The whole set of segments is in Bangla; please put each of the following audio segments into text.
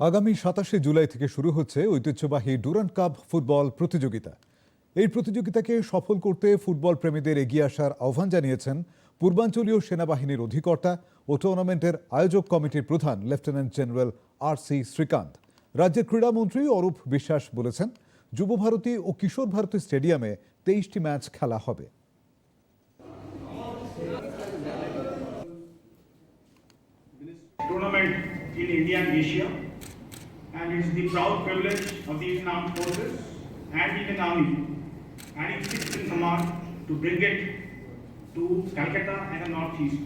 আগামী সাতাশে জুলাই থেকে শুরু হচ্ছে ঐতিহ্যবাহী ডুরান্ড কাপ ফুটবল প্রতিযোগিতা। এই প্রতিযোগিতাকে সফল করতে ফুটবল প্রেমীদের এগিয়ে আসার আহ্বান জানিয়েছেন পূর্বাঞ্চলীয় সেনাবাহিনীর অধিকর্তা ও টুর্নামেন্টের আয়োজক কমিটির প্রধান lieutenant general R C Srikanth. রাজ্যের ক্রীড়ামন্ত্রী অরূপ বিশ্বাস বলেছেন যুব ভারতী ও কিশোর ভারতী স্টেডিয়ামে তেইশটি ম্যাচ খেলা হবে। In India and Asia, and it is the proud privilege of the Indian Armed Forces and Indian Army and its sixth in command to bring it to Calcutta and the Northeast.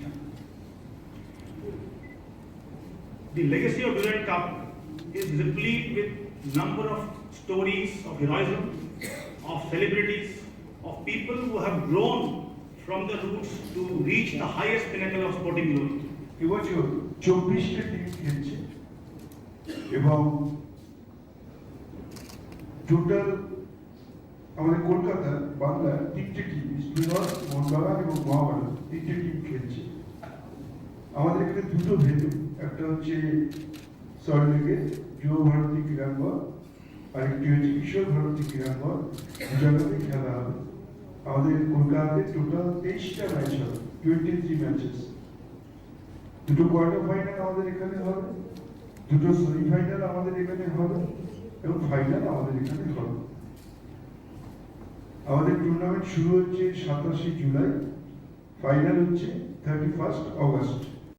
The legacy of Durand Cup is replete with number of stories of heroism, of celebrities, of people who have grown from the roots to reach the highest pinnacle of sporting glory. এবছর চব্বিশটা টিম খেলছে। এবং টোটাল আমাদের কলকাতা, বাংলা তিনটে টিম ইস্ট বেঙ্গল মোহনবাগান এবং মহাভারত তিনটে টিম খেলছে। আমাদের এখানে দুটো ভেন্যু, একটা হচ্ছে সল্টলেকে যুব ভারতী ক্রীড়াঙ্গন আরেকটি হচ্ছে কিশোর ভারতী ক্রীড়াঙ্গন। দু খেলা হবে। আমাদের কলকাতাতে টোটাল তেইশটা ম্যাচ হবে টোয়েন্টি থ্রি ম্যাচেস দুটো কোয়ার্টার ফাইনাল আমাদের এখানে হবে, দুটো সেমিফাইনাল আমাদের এখানে হবে এবং ফাইনাল আমাদের এখানে হবে। আমাদের টুর্নামেন্ট শুরু হচ্ছে সাতাশে জুলাই ফাইনাল হচ্ছে থার্টি ফার্স্ট অগস্ট